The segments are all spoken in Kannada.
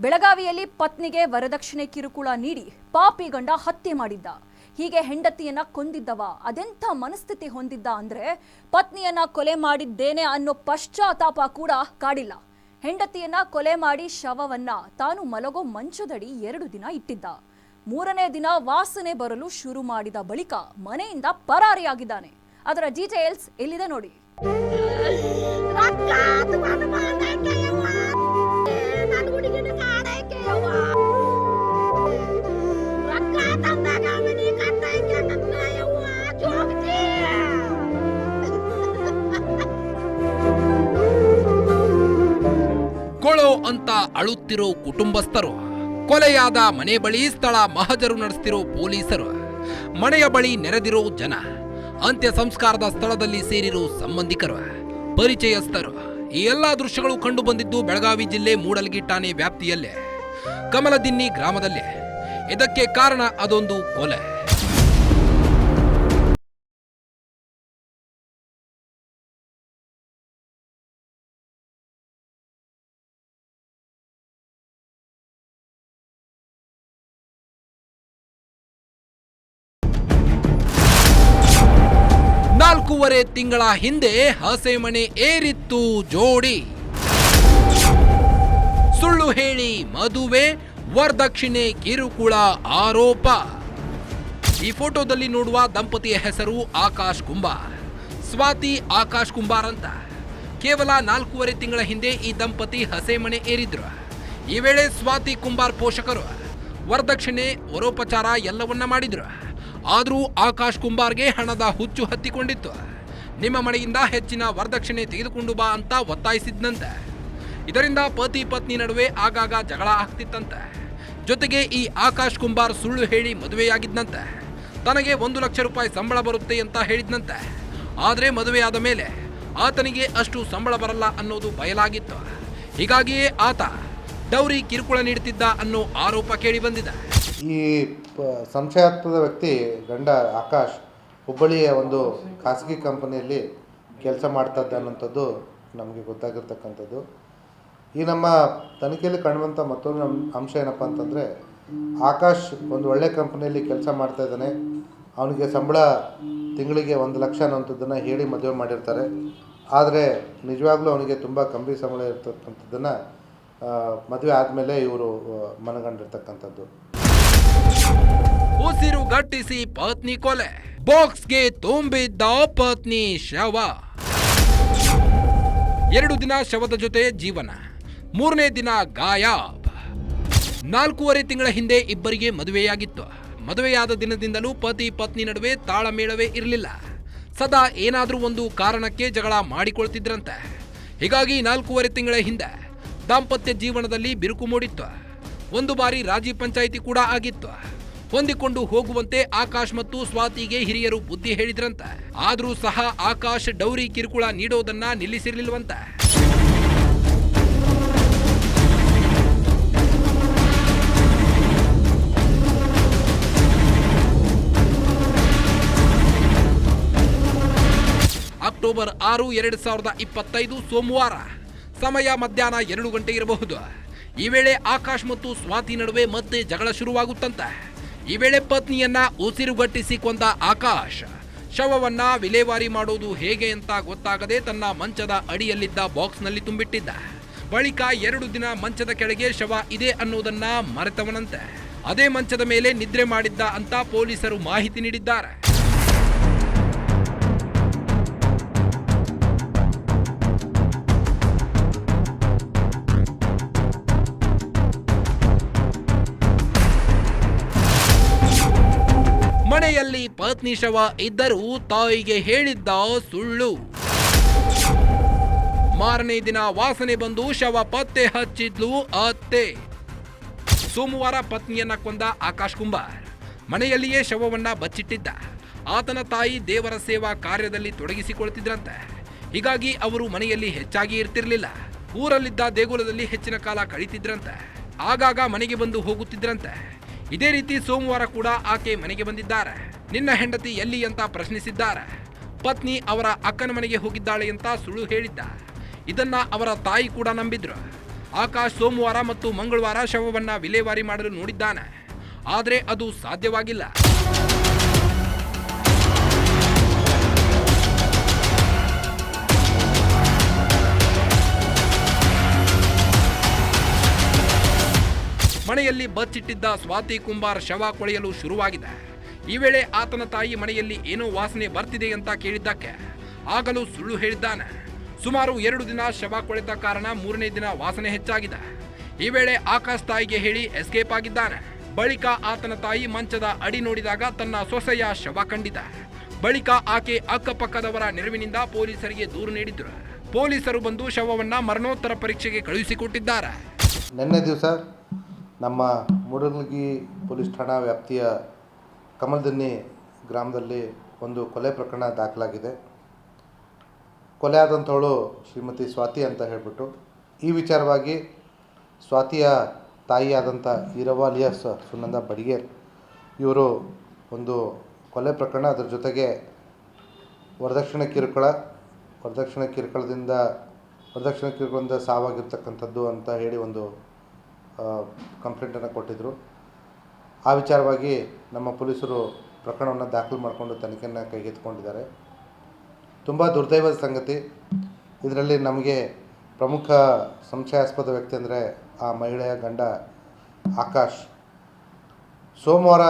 ಬೆಳಗಾವಿಯಲ್ಲಿ ಪತ್ನಿಗೆ ವರದಕ್ಷಿಣೆ ಕಿರುಕುಳ ನೀಡಿ ಪಾಪಿ ಗಂಡ ಹತ್ಯೆ ಮಾಡಿದ್ದ. ಹೀಗೆ ಹೆಂಡತಿಯನ್ನ ಕೊಂದಿದ್ದವ. ಅದೆಂಥ ಮನಸ್ಥಿತಿ ಹೊಂದಿದ್ದ ಅಂದ್ರೆ ಪತ್ನಿಯನ್ನ ಕೊಲೆ ಮಾಡಿದ್ದೇನೆ ಅನ್ನೋ ಪಶ್ಚಾತ್ತಾಪ ಕೂಡ ಕಾಡಿಲ್ಲ. ಹೆಂಡತಿಯನ್ನ ಕೊಲೆ ಮಾಡಿ ಶವವನ್ನ ತಾನು ಮಲಗೋ ಮಂಚದಡಿ ಎರಡು ದಿನ ಇಟ್ಟಿದ್ದ. ಮೂರನೇ ದಿನ ವಾಸನೆ ಬರಲು ಶುರು ಮಾಡಿದ ಬಳಿಕ ಮನೆಯಿಂದ ಪರಾರಿಯಾಗಿದ್ದಾನೆ. ಅದರ ಡೀಟೇಲ್ಸ್ ಎಲ್ಲಿದೆ ನೋಡಿ. ಅಂತ ಅಳುತ್ತಿರೋ ಕುಟುಂಬಸ್ಥರು, ಕೊಲೆಯಾದ ಮನೆ ಬಳಿ ಸ್ಥಳ ಮಹಜರು ನಡೆಸ್ತಿರೋ ಪೊಲೀಸರು, ಮನೆಯ ಬಳಿ ನೆರೆದಿರೋ ಜನ ಅಂತ್ಯ ಸಂಸ್ಕಾರದ ಸ್ಥಳದಲ್ಲಿ ಸೇರಿರೋ ಸಂಬಂಧಿಕರು, ಪರಿಚಯಸ್ಥರು, ಈ ಎಲ್ಲ ದೃಶ್ಯಗಳು ಕಂಡು ಬಂದಿದ್ದು ಬೆಳಗಾವಿ ಜಿಲ್ಲೆ ಮೂಡಲಗಿ ಠಾಣೆ ವ್ಯಾಪ್ತಿಯಲ್ಲೇ. ಕಮಲದಿನ್ನಿ ಗ್ರಾಮದಲ್ಲೇ. ಇದಕ್ಕೆ ಕಾರಣ ಅದೊಂದು ಕೊಲೆ. ನಾಲ್ಕೂವರೆ ತಿಂಗಳ ಹಿಂದೆ ಹಸೆಮಣೆ ಏರಿತ್ತು ಜೋಡಿ. ಸುಳ್ಳು ಹೇಳಿ ಮದುವೆ, ವರದಕ್ಷಿಣೆ, ಕಿರುಕುಳ ಆರೋಪ. ಈ ಫೋಟೋದಲ್ಲಿ ನೋಡುವ ದಂಪತಿಯ ಹೆಸರು ಆಕಾಶ್ ಕುಂಬಾರ್. ಸ್ವಾತಿ ಆಕಾಶ್ ಕುಂಬಾರ್ ಅಂತ. ಕೇವಲ ನಾಲ್ಕೂವರೆ ತಿಂಗಳ ಹಿಂದೆ ಈ ದಂಪತಿ ಹಸೆಮಣೆ ಏರಿದ್ರು. ಈ ವೇಳೆ ಸ್ವಾತಿ ಕುಂಬಾರ್ ಪೋಷಕರು ವರದಕ್ಷಿಣೆ, ವರೋಪಚಾರ ಎಲ್ಲವನ್ನ ಮಾಡಿದ್ರು. ಆದರೂ ಆಕಾಶ್ ಕುಂಬಾರ್ಗೆ ಹಣದ ಹುಚ್ಚು ಹತ್ತಿಕೊಂಡಿತ್ತು. ನಿಮ್ಮ ಮನೆಯಿಂದ ಹೆಚ್ಚಿನ ವರದಕ್ಷಿಣೆ ತೆಗೆದುಕೊಂಡು ಬಾ ಅಂತ ಒತ್ತಾಯಿಸಿದ್ನಂತೆ. ಇದರಿಂದ ಪತಿ ಪತ್ನಿ ನಡುವೆ ಆಗಾಗ ಜಗಳ ಆಗ್ತಿತ್ತಂತೆ. ಜೊತೆಗೆ ಈ ಆಕಾಶ್ ಕುಂಬಾರ್ ಸುಳ್ಳು ಹೇಳಿ ಮದುವೆಯಾಗಿದ್ನಂತೆ. ತನಗೆ ಒಂದು ಲಕ್ಷ ರೂಪಾಯಿ ಸಂಬಳ ಬರುತ್ತೆ ಅಂತ ಹೇಳಿದ್ನಂತೆ. ಆದರೆ ಮದುವೆಯಾದ ಮೇಲೆ ಆತನಿಗೆ ಅಷ್ಟು ಸಂಬಳ ಬರಲ್ಲ ಅನ್ನೋದು ಬಯಲಾಗಿತ್ತು. ಹೀಗಾಗಿಯೇ ಆತ ಡೌರಿ ಕಿರುಕುಳ ನೀಡುತ್ತಿದ್ದ ಅನ್ನೋ ಆರೋಪ ಕೇಳಿ ಬಂದಿದೆ. ಈ ಸಂಶಯಾಸ್ಪದ ವ್ಯಕ್ತಿ ಗಂಡ ಆಕಾಶ್ ಹುಬ್ಬಳ್ಳಿಯ ಒಂದು ಖಾಸಗಿ ಕಂಪನಿಯಲ್ಲಿ ಕೆಲಸ ಮಾಡ್ತಾ ಅನ್ನೋಂಥದ್ದು ನಮಗೆ ಗೊತ್ತಾಗಿರ್ತಕ್ಕಂಥದ್ದು. ಈ ನಮ್ಮ ತನಿಖೆಯಲ್ಲಿ ಕಾಣುವಂಥ ಮತ್ತೊಂದು ನಮ್ಮ ಅಂಶ ಏನಪ್ಪ ಅಂತಂದರೆ ಆಕಾಶ್ ಒಂದು ಒಳ್ಳೆ ಕಂಪನಿಯಲ್ಲಿ ಕೆಲಸ ಮಾಡ್ತಾ ಇದ್ದಾನೆ ಅವನಿಗೆ ಸಂಬಳ ತಿಂಗಳಿಗೆ ಒಂದು ಲಕ್ಷ ಅನ್ನೋಂಥದ್ದನ್ನು ಹೇಳಿ ಮದುವೆ ಮಾಡಿರ್ತಾರೆ. ಆದರೆ ನಿಜವಾಗ್ಲೂ ಅವನಿಗೆ ತುಂಬ ಕಂಬಿ ಸಂಬಳ ಇರ್ತಕ್ಕಂಥದ್ದನ್ನು ಮದುವೆ ಆದಮೇಲೆ ಇವರು ಮನಗಂಡಿರ್ತಕ್ಕಂಥದ್ದು. ಉಸಿರು ಗಟ್ಟಿಸಿ ಪತ್ನಿ ಕೊಲೆ. ಬಾಕ್ಸ್ಗೆ ತುಂಬಿದ್ದ ಪತ್ನಿ ಶವ. ಎರಡು ದಿನ ಶವದ ಜೊತೆ ಜೀವನ. ಮೂರನೇ ದಿನ ಗಾಯಾಬ್. ನಾಲ್ಕೂವರೆ ತಿಂಗಳ ಹಿಂದೆ ಇಬ್ಬರಿಗೆ ಮದುವೆಯಾಗಿತ್ತು. ಮದುವೆಯಾದ ದಿನದಿಂದಲೂ ಪತಿ ಪತ್ನಿ ನಡುವೆ ತಾಳಮೇಳವೇ ಇರಲಿಲ್ಲ. ಸದಾ ಏನಾದರೂ ಒಂದು ಕಾರಣಕ್ಕೆ ಜಗಳ ಮಾಡಿಕೊಳ್ತಿದ್ರಂತೆ. ಹೀಗಾಗಿ ನಾಲ್ಕೂವರೆ ತಿಂಗಳ ಹಿಂದೆ ದಾಂಪತ್ಯ ಜೀವನದಲ್ಲಿ ಬಿರುಕು ಮೂಡಿತ್ತು. ಒಂದು ಬಾರಿ ರಾಜಿ ಪಂಚಾಯಿತಿ ಕೂಡ ಆಗಿತ್ತು. ಹೊಂದಿಕೊಂಡು ಹೋಗುವಂತೆ ಆಕಾಶ್ ಮತ್ತು ಸ್ವಾತಿಗೆ ಹಿರಿಯರು ಬುದ್ಧಿ ಹೇಳಿದ್ರಂತ. ಆದರೂ ಸಹ ಆಕಾಶ್ ಡೌರಿ ಕಿರುಕುಳ ನೀಡೋದನ್ನ ನಿಲ್ಲಿಸಿರಲಿಲ್ಲವಂತ ಅಕ್ಟೋಬರ್ ಆರು, ಎರಡು ಸಾವಿರದ ಇಪ್ಪತ್ತೈದು ಸೋಮವಾರ ಸಮಯ ಮಧ್ಯಾಹ್ನ ಎರಡು ಗಂಟೆ ಇರಬಹುದು. ಈ ವೇಳೆ ಆಕಾಶ್ ಮತ್ತು ಸ್ವಾತಿ ನಡುವೆ ಮತ್ತೆ ಜಗಳ ಶುರುವಾಗುತ್ತಂತೆ. ಈ ವೇಳೆ ಪತ್ನಿಯನ್ನ ಉಸಿರುಗಟ್ಟಿಸಿ ಕೊಂದ ಆಕಾಶ. ಶವವನ್ನ ವಿಲೇವಾರಿ ಮಾಡೋದು ಹೇಗೆ ಅಂತ ಗೊತ್ತಾಗದೆ ತನ್ನ ಮಂಚದ ಅಡಿಯಲ್ಲಿದ್ದ ಬಾಕ್ಸ್ನಲ್ಲಿ ತುಂಬಿಟ್ಟಿದ್ದ. ಬಳಿಕ ಎರಡು ದಿನ ಮಂಚದ ಕೆಳಗೆ ಶವ ಇದೆ ಅನ್ನೋದನ್ನ ಮರೆತವನಂತೆ. ಅದೇ ಮಂಚದ ಮೇಲೆ ನಿದ್ರೆ ಮಾಡಿದ್ದ ಅಂತ ಪೊಲೀಸರು ಮಾಹಿತಿ ನೀಡಿದ್ದಾರೆ. ಪತ್ನಿ ಶವ ಇದ್ದರೂ ತಾಯಿಗೆ ಹೇಳಿದ್ದ ಸುಳ್ಳು. ಮಾರನೇ ದಿನ ವಾಸನೆ ಬಂದು ಶವ ಪತ್ತೆ ಹಚ್ಚಿದ್ಲು ಅತ್ತೆ. ಸೋಮವಾರ ಪತ್ನಿಯನ್ನ ಕೊಂದ ಆಕಾಶ್ ಕುಂಬಾರ್. ಮನೆಯಲ್ಲಿಯೇ ಶವವನ್ನ ಬಚ್ಚಿಟ್ಟಿದ್ದ. ಆತನ ತಾಯಿ ದೇವರ ಸೇವಾ ಕಾರ್ಯದಲ್ಲಿ ತೊಡಗಿಸಿಕೊಳ್ತಿದ್ರಂತೆ. ಹೀಗಾಗಿ ಅವರು ಮನೆಯಲ್ಲಿ ಹೆಚ್ಚಾಗಿ ಇರ್ತಿರ್ಲಿಲ್ಲ. ಊರಲ್ಲಿದ್ದ ದೇಗುಲದಲ್ಲಿ ಹೆಚ್ಚಿನ ಕಾಲ ಕಳೀತಿದ್ರಂತೆ. ಆಗಾಗ ಮನೆಗೆ ಬಂದು ಹೋಗುತ್ತಿದ್ರಂತೆ. ಇದೇ ರೀತಿ ಸೋಮವಾರ ಕೂಡ ಆಕೆ ಮನೆಗೆ ಬಂದಿದ್ದಾರೆ. ನಿನ್ನ ಹೆಂಡತಿ ಎಲ್ಲಿ ಅಂತ ಪ್ರಶ್ನಿಸಿದ್ದಾರೆ. ಪತ್ನಿ ಅವರ ಅಕ್ಕನ ಮನೆಗೆ ಹೋಗಿದ್ದಾಳೆ ಅಂತ ಸುಳ್ಳು ಹೇಳಿದ್ದ. ಇದನ್ನ ಅವರ ತಾಯಿ ಕೂಡ ನಂಬಿದ್ರು. ಆಕಾಶ್ ಸೋಮವಾರ ಮತ್ತು ಮಂಗಳವಾರ ಶವವನ್ನ ವಿಲೇವಾರಿ ಮಾಡಲು ನೋಡಿದ್ದಾನೆ. ಆದರೆ ಅದು ಸಾಧ್ಯವಾಗಿಲ್ಲ. ಮನೆಯಲ್ಲಿ ಬಚ್ಚಿಟ್ಟಿದ್ದ ಸ್ವಾತಿ ಕುಂಬಾರ್ ಶವ ಕೊಳೆಯಲು ಶುರುವಾಗಿದೆ. ಈ ವೇಳೆ ಆತನ ತಾಯಿ ಮನೆಯಲ್ಲಿ ಏನೋ ವಾಸನೆ ಬರ್ತಿದೆ ಅಂತ ಕೇಳಿದ್ದಕ್ಕೆ ಆಗಲೂ ಸುಳ್ಳು ಹೇಳಿದ್ದಾನೆ. ಸುಮಾರು ಎರಡು ದಿನ ಶವ ಕೊಳೆತ ಕಾರಣ ಮೂರನೇ ದಿನ ವಾಸನೆ ಹೆಚ್ಚಾಗಿದೆ. ಈ ವೇಳೆ ಆಕಾಶ್ ತಾಯಿಗೆ ಹೇಳಿ ಎಸ್ಕೇಪ್ ಆಗಿದ್ದಾನೆ. ಬಳಿಕ ಆತನ ತಾಯಿ ಮಂಚದ ಅಡಿ ನೋಡಿದಾಗ ತನ್ನ ಸೊಸೆಯ ಶವ ಕಂಡಿದೆ. ಬಳಿಕ ಆಕೆ ಅಕ್ಕಪಕ್ಕದವರ ನೆರವಿನಿಂದ ಪೊಲೀಸರಿಗೆ ದೂರು ನೀಡಿದ್ರು. ಪೊಲೀಸರು ಬಂದು ಶವವನ್ನ ಮರಣೋತ್ತರ ಪರೀಕ್ಷೆಗೆ ಕಳುಹಿಸಿಕೊಟ್ಟಿದ್ದಾರೆ. ನಿನ್ನೆ ದಿವಸ ನಮ್ಮ ಮೂಡಲಗಿ ಪೊಲೀಸ್ ಠಾಣಾ ವ್ಯಾಪ್ತಿಯ ಕಮಲದನ್ನಿ ಗ್ರಾಮದಲ್ಲಿ ಒಂದು ಕೊಲೆ ಪ್ರಕರಣ ದಾಖಲಾಗಿದೆ. ಕೊಲೆ ಆದಂಥವಳು ಶ್ರೀಮತಿ ಸ್ವಾತಿ ಅಂತ ಹೇಳಿಬಿಟ್ಟು, ಈ ವಿಚಾರವಾಗಿ ಸ್ವಾತಿಯ ತಾಯಿಯಾದಂಥ ಈರವ್ವ ಅಲಿಯಾಸ್ ಸುನಂದ ಬಡಿಗೇರ್, ಇವರು ಒಂದು ಕೊಲೆ ಪ್ರಕರಣ ಅದರ ಜೊತೆಗೆ ವರದಕ್ಷಿಣೆ ಕಿರುಕುಳ, ವರದಕ್ಷಿಣೆ ಕಿರುಕುಳದಿಂದ ವರದಕ್ಷಿಣೆ ಕಿರುಕುಳದಿಂದ ಸಾವಾಗಿರ್ತಕ್ಕಂಥದ್ದು ಅಂತ ಹೇಳಿ ಒಂದು ಕಂಪ್ಲೇಂಟನ್ನು ಕೊಟ್ಟಿದ್ದರು ಆ ವಿಚಾರವಾಗಿ ನಮ್ಮ ಪೊಲೀಸರು ಪ್ರಕರಣವನ್ನು ದಾಖಲು ಮಾಡಿಕೊಂಡು ತನಿಖೆಯನ್ನು ಕೈಗೆತ್ತಿಕೊಂಡಿದ್ದಾರೆ. ತುಂಬ ದುರ್ದೈವದ ಸಂಗತಿ. ಇದರಲ್ಲಿ ನಮಗೆ ಪ್ರಮುಖ ಸಂಶಯಾಸ್ಪದ ವ್ಯಕ್ತಿ ಅಂದರೆ ಆ ಮಹಿಳೆಯ ಗಂಡ ಆಕಾಶ್. ಸೋಮವಾರ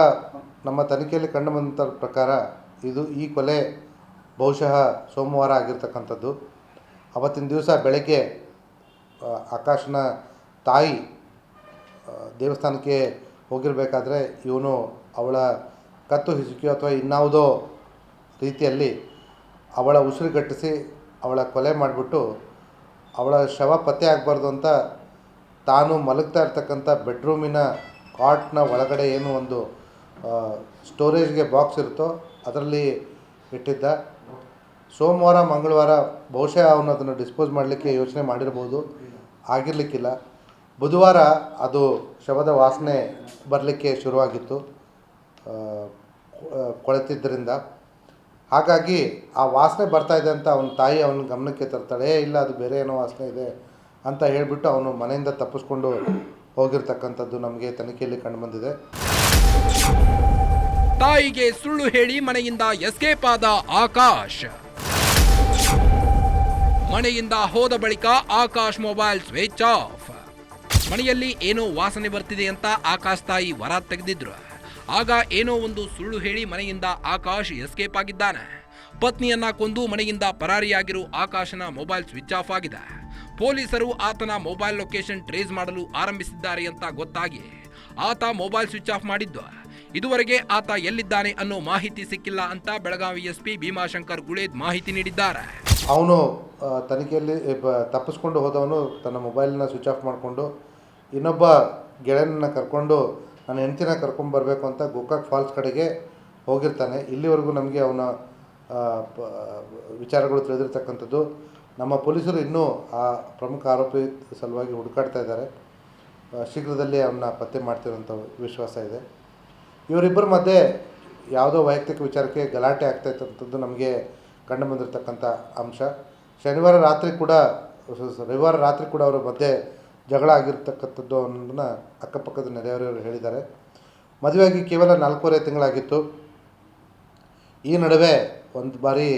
ನಮ್ಮ ತನಿಖೆಯಲ್ಲಿ ಕಂಡುಬಂದ ಪ್ರಕಾರ ಇದು ಈ ಕೊಲೆ ಬಹುಶಃ ಸೋಮವಾರ ಆಗಿರ್ತಕ್ಕಂಥದ್ದು. ಅವತ್ತಿನ ದಿವಸ ಬೆಳಗ್ಗೆ ಆಕಾಶನ ತಾಯಿ ದೇವಸ್ಥಾನಕ್ಕೆ ಹೋಗಿರಬೇಕಾದ್ರೆ ಇವನು ಅವಳ ಕತ್ತು ಹಿಸುಕಿಯೋ ಅಥವಾ ಇನ್ನಾವುದೋ ರೀತಿಯಲ್ಲಿ ಅವಳ ಉಸಿರುಗಟ್ಟಿಸಿ ಅವಳ ಕೊಲೆ ಮಾಡಿಬಿಟ್ಟು ಅವಳ ಶವ ಪತ್ತೆ ಆಗಬಾರ್ದು ಅಂತ ತಾನು ಮಲಗ್ತಾ ಇರ್ತಕ್ಕಂಥ ಬೆಡ್ರೂಮಿನ ಕಾಟ್ನ ಒಳಗಡೆ ಏನು ಒಂದು ಸ್ಟೋರೇಜ್ಗೆ ಬಾಕ್ಸ್ ಇರುತ್ತೋ ಅದರಲ್ಲಿ ಇಟ್ಟಿದ್ದ. ಸೋಮವಾರ, ಮಂಗಳವಾರ ಬಹುಶಃ ಅವನು ಅದನ್ನು ಡಿಸ್ಪೋಸ್ ಮಾಡಲಿಕ್ಕೆ ಯೋಚನೆ ಮಾಡಿರ್ಬೋದು. ಆಗಿರಲಿಕ್ಕಿಲ್ಲ. ಬುಧವಾರ ಅದು ಶವದ ವಾಸನೆ ಬರಲಿಕ್ಕೆ ಶುರುವಾಗಿತ್ತು ಕೊಳೆತಿದ್ದರಿಂದ. ಹಾಗಾಗಿ ಆ ವಾಸನೆ ಬರ್ತಾ ಇದೆ ಅಂತ ಅವನ ತಾಯಿ ಅವನ ಗಮನಕ್ಕೆ ತರ್ತಾಳೆ "ಏ, ಇಲ್ಲ ಅದು ಬೇರೆ ಏನೋ ವಾಸನೆ ಇದೆ ಅಂತ ಹೇಳಿಬಿಟ್ಟು ಅವನು ಮನೆಯಿಂದ ತಪ್ಪಿಸ್ಕೊಂಡು ಹೋಗಿರ್ತಕ್ಕಂಥದ್ದು ನಮಗೆ ತನಿಖೆಯಲ್ಲಿ ಕಂಡುಬಂದಿದೆ ತಾಯಿಗೆ ಸುಳ್ಳು ಹೇಳಿ ಮನೆಯಿಂದ ಎಸ್ಕೇಪ್ ಆದ ಆಕಾಶ್. ಮನೆಯಿಂದ ಹೋದ ಬಳಿಕ ಆಕಾಶ್ ಮೊಬೈಲ್ ಸ್ವಿಚ್ ಆಫ್ ಮನೆಯಲ್ಲಿ ಏನೋ ವಾಸನೆ ಬರ್ತಿದೆ ಅಂತ ಆಕಾಶ್ ತಾಯಿ ವರ ತೆಗೆದಿದ್ರು. ಆಗ ಏನೋ ಒಂದು ಸುಳ್ಳು ಹೇಳಿ ಮನೆಯಿಂದ ಆಕಾಶ್ ಎಸ್ಕೇಪ್ ಆಗಿದ್ದಾನೆ. ಪತ್ನಿಯನ್ನ ಕೊಂದು ಮನೆಯಿಂದ ಪರಾರಿಯಾಗಿರೋ ಆಕಾಶನ ಮೊಬೈಲ್ ಸ್ವಿಚ್ ಆಫ್ ಆಗಿದೆ. ಪೊಲೀಸರು ಆತನ ಮೊಬೈಲ್ ಲೊಕೇಶನ್ ಟ್ರೇಸ್ ಮಾಡಲು ಆರಂಭಿಸಿದ್ದಾರೆ ಅಂತ ಗೊತ್ತಾಗಿ ಆತ ಮೊಬೈಲ್ ಸ್ವಿಚ್ ಆಫ್ ಮಾಡಿದ್ದು. ಇದುವರೆಗೆ ಆತ ಎಲ್ಲಿದ್ದಾನೆ ಅನ್ನೋ ಮಾಹಿತಿ ಸಿಕ್ಕಿಲ್ಲ ಅಂತ ಬೆಳಗಾವಿ ಎಸ್ಪಿ ಭೀಮಾಶಂಕರ್ ಗುಳೇದ್ ಮಾಹಿತಿ ನೀಡಿದ್ದಾರೆ. ಅವನು ತನಿಖೆಯಲ್ಲಿ ತಪ್ಪಿಸ್ಕೊಂಡು ಹೋದವನು ತನ್ನ ಮೊಬೈಲ್ನ ಸ್ವಿಚ್ ಆಫ್ ಮಾಡಿಕೊಂಡು ಇನ್ನೊಬ್ಬ ಗೆಳೆಯನನ್ನ ಕರ್ಕೊಂಡು ನನ್ನ ಹೆಂಡ್ತಿನ ಕರ್ಕೊಂಬರ್ಬೇಕು ಅಂತ ಗೋಕಾಕ್ ಫಾಲ್ಸ್ ಕಡೆಗೆ ಹೋಗಿರ್ತಾನೆ. ಇಲ್ಲಿವರೆಗೂ ನಮಗೆ ಅವನ ವಿಚಾರಗಳು ತಿಳಿದಿರ್ತಕ್ಕಂಥದ್ದು. ನಮ್ಮ ಪೊಲೀಸರು ಇನ್ನೂ ಆ ಪ್ರಮುಖ ಆರೋಪಿ ಸಲುವಾಗಿ ಹುಡುಕಾಡ್ತಾ ಇದ್ದಾರೆ. ಶೀಘ್ರದಲ್ಲಿ ಅವನ್ನ ಪತ್ತೆ ಮಾಡ್ತಿರೋಂಥ ವಿಶ್ವಾಸ ಇದೆ. ಇವರಿಬ್ಬರ ಮಧ್ಯೆ ಯಾವುದೋ ವೈಯಕ್ತಿಕ ವಿಚಾರಕ್ಕೆ ಗಲಾಟೆ ಆಗ್ತಾ ಇತ್ತಂಥದ್ದು ನಮಗೆ ಕಂಡು ಬಂದಿರತಕ್ಕಂಥ ಅಂಶ. ಶನಿವಾರ ರಾತ್ರಿ ಕೂಡ ರವಿವಾರ ರಾತ್ರಿ ಕೂಡ ಅವರ ಮಧ್ಯೆ ಜಗಳ ಆಗಿರ್ತಕ್ಕಂಥದ್ದು ಅನ್ನೋದನ್ನ ಅಕ್ಕಪಕ್ಕದ ನೆರೆಯವರವರು ಹೇಳಿದ್ದಾರೆ. ಮದುವೆಯಾಗಿ ಕೇವಲ ನಾಲ್ಕೂವರೆ ತಿಂಗಳಾಗಿತ್ತು. ಈ ನಡುವೆ ಒಂದು ಬಾರಿ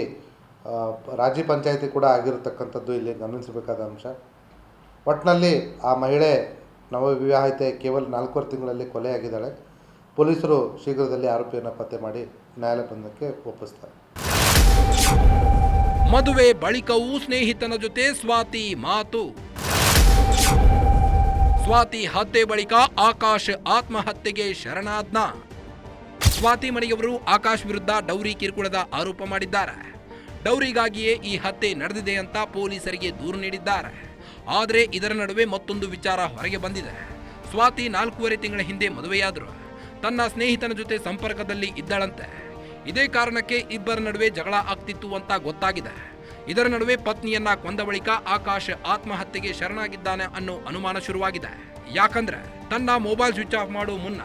ರಾಜ್ಯ ಪಂಚಾಯತಿ ಕೂಡ ಆಗಿರತಕ್ಕಂಥದ್ದು ಇಲ್ಲಿ ಗಮನಿಸಬೇಕಾದ ಅಂಶ. ಒಟ್ಟಿನಲ್ಲಿ ಆ ಮಹಿಳೆ ನವವಿವಾಹಿತೆ ಕೇವಲ ನಾಲ್ಕೂವರೆ ತಿಂಗಳಲ್ಲಿ ಕೊಲೆಯಾಗಿದ್ದಾಳೆ. ಪೊಲೀಸರು ಶೀಘ್ರದಲ್ಲಿ ಆರೋಪಿಯನ್ನು ಪತ್ತೆ ಮಾಡಿ ನ್ಯಾಯಾಲಯ ಬಂಧನಕ್ಕೆ ಒಪ್ಪಿಸ್ತಾರೆ. ಮದುವೆ ಬಳಿಕವೂ ಸ್ನೇಹಿತನ ಜೊತೆ ಸ್ವಾತಿ ಮಾತು. ಸ್ವಾತಿ ಹತ್ಯೆ ಬಳಿಕ ಆಕಾಶ್ ಆತ್ಮಹತ್ಯೆಗೆ ಶರಣಾದ್ನ. ಸ್ವಾತಿ ಮನೆಯವರು ಆಕಾಶ್ ವಿರುದ್ಧ ಡೌರಿ ಕಿರುಕುಳದ ಆರೋಪ ಮಾಡಿದ್ದಾರೆ. ಡೌರಿಗಾಗಿಯೇ ಈ ಹತ್ಯೆ ನಡೆದಿದೆ ಅಂತ ಪೊಲೀಸರಿಗೆ ದೂರು ನೀಡಿದ್ದಾರೆ. ಆದರೆ ಇದರ ನಡುವೆ ಮತ್ತೊಂದು ವಿಚಾರ ಹೊರಗೆ ಬಂದಿದೆ. ಸ್ವಾತಿ ನಾಲ್ಕೂವರೆ ತಿಂಗಳ ಹಿಂದೆ ಮದುವೆಯಾದರು. ತನ್ನ ಸ್ನೇಹಿತನ ಜೊತೆ ಸಂಪರ್ಕದಲ್ಲಿ ಇದ್ದಳಂತೆ. ಇದೇ ಕಾರಣಕ್ಕೆ ಇಬ್ಬರ ನಡುವೆ ಜಗಳ ಆಗ್ತಿತ್ತು ಅಂತ ಗೊತ್ತಾಗಿದೆ. ಇದರ ನಡುವೆ ಪತ್ನಿಯನ್ನ ಕೊಂದ ಬಳಿಕ ಆಕಾಶ್ ಆತ್ಮಹತ್ಯೆಗೆ ಶರಣಾಗಿದ್ದಾನೆ ಅನ್ನೋ ಅನುಮಾನ ಶುರುವಾಗಿದೆ. ಯಾಕಂದ್ರೆ ತನ್ನ ಮೊಬೈಲ್ ಸ್ವಿಚ್ ಆಫ್ ಮಾಡೋ ಮುನ್ನ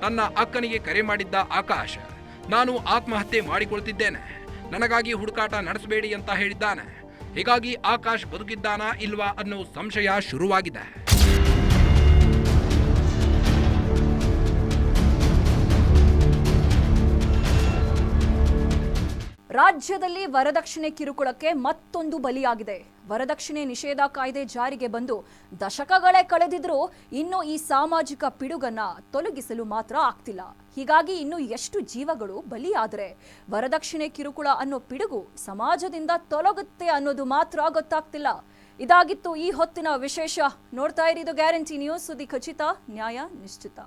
ತನ್ನ ಅಕ್ಕನಿಗೆ ಕರೆ ಮಾಡಿದ್ದ ಆಕಾಶ್, ನಾನು ಆತ್ಮಹತ್ಯೆ ಮಾಡಿಕೊಳ್ತಿದ್ದೇನೆ. ನನಗಾಗಿ ಹುಡುಕಾಟ ನಡೆಸಬೇಡಿ ಅಂತ ಹೇಳಿದ್ದಾನೆ. ಹೀಗಾಗಿ ಆಕಾಶ್ ಬದುಕಿದ್ದಾನಾ ಇಲ್ವಾ ಅನ್ನೋ ಸಂಶಯ ಶುರುವಾಗಿದೆ. ರಾಜ್ಯದಲ್ಲಿ ವರದಕ್ಷಿಣೆ ಕಿರುಕುಳಕ್ಕೆ ಮತ್ತೊಂದು ಬಲಿಯಾಗಿದೆ. ವರದಕ್ಷಿಣೆ ನಿಷೇಧ ಕಾಯ್ದೆ ಜಾರಿಗೆ ಬಂದು ದಶಕಗಳೇ ಕಳೆದಿದ್ರೂ ಇನ್ನು ಈ ಸಾಮಾಜಿಕ ಪಿಡುಗನ್ನ ತೊಲಗಿಸಲು ಮಾತ್ರ ಆಗ್ತಿಲ್ಲ. ಹೀಗಾಗಿ ಇನ್ನು ಎಷ್ಟು ಜೀವಗಳು ಬಲಿಯಾದರೆ ವರದಕ್ಷಿಣೆ ಕಿರುಕುಳ ಅನ್ನೋ ಪಿಡುಗು ಸಮಾಜದಿಂದ ತೊಲಗುತ್ತೆ ಅನ್ನೋದು ಮಾತ್ರ ಗೊತ್ತಾಗ್ತಿಲ್ಲ. ಇದಾಗಿತ್ತು ಈ ಹೊತ್ತಿನ ವಿಶೇಷ. ನೋಡ್ತಾ ಇರಿದು ಗ್ಯಾರಂಟಿ ನ್ಯೂಸ್. ಸುದ್ದಿ ಖಚಿತ, ನ್ಯಾಯ ನಿಶ್ಚಿತ.